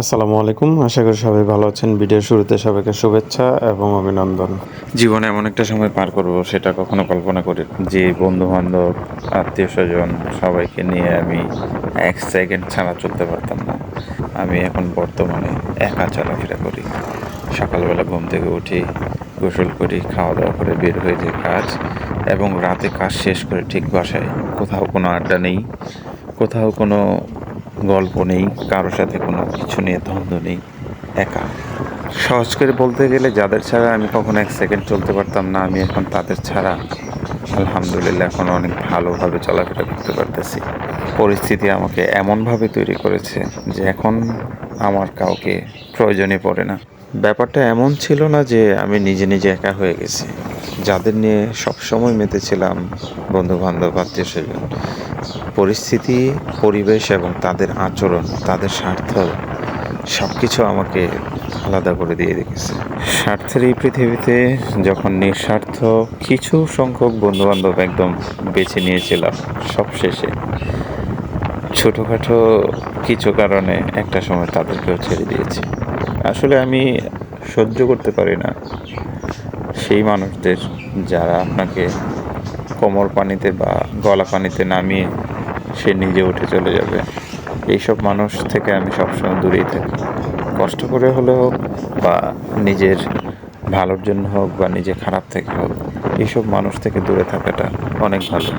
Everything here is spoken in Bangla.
আসসালামু আলাইকুম। আশা করি সবাই ভালো আছেন। ভিডিওর শুরুতে সবাইকে শুভেচ্ছা এবং অভিনন্দন। জীবনে এমন একটা সময় পার করব, সেটা কখনো কল্পনা করি যে বন্ধু বান্ধব আত্মীয় স্বজন সবাইকে নিয়ে আমি এক সেকেন্ড ছাড়া চলতে পারতাম না। আমি এখন বর্তমানে একা চলাফেরা করি। সকালবেলা ঘুম থেকে উঠি, গোসল করি খাওয়া দাওয়া করে বের হয়ে যাই কাজ এবং রাতে কাজ শেষ করে ঠিক বাসায়। কোথাও কোনো আড্ডা নেই, কোথাও কোনো গল্প নেই, কারোর সাথে কোনো কিছু নিয়ে দ্বন্দ্ব নেই, একা। সহজ করে বলতে গেলে যাদের ছাড়া আমি কখনো এক সেকেন্ড চলতে পারতাম না, আমি এখন তাদের ছাড়া আলহামদুলিল্লাহ এখন অনেক ভালোভাবে চলাফেরা করতে পারতেছি। পরিস্থিতি আমাকে এমনভাবে তৈরি করেছে যে এখন আমার কাউকে প্রয়োজনে পড়ে না। ব্যাপারটা এমন ছিল না যে আমি নিজে নিজে একা হয়ে গেছি। যাদের নিয়ে সবসময় মেতেছিলাম বন্ধু বান্ধব আত্মীয় স্বজন। পরিস্থিতি, পরিবেশ এবং তাদের আচরণ, তাদের স্বার্থ সব কিছু আমাকে আলাদা করে দিয়ে রেখেছে স্বার্থের এই পৃথিবীতে যখন নিঃস্বার্থ কিছু সংখ্যক বন্ধুবান্ধব একদম বেছে নিয়েছিলাম সব শেষে ছোটোখাটো কিছু কারণে একটা সময় তাদেরকেও ছেড়ে দিয়েছি। আসলে আমি সহ্য করতে পারি না সেই মানুষদের যারা আপনাকে কোমর পানিতে বা গলা পানিতে নামিয়ে সে নিজে উঠে চলে যাবে। এইসব মানুষ থেকে আমি সবসময় দূরেই থাকি। কষ্ট করে হলে হোক বা নিজের ভালোর জন্য হোক বা নিজে খারাপ থেকে হোক, এইসব মানুষ থেকে দূরে থাকাটা অনেক ভালো।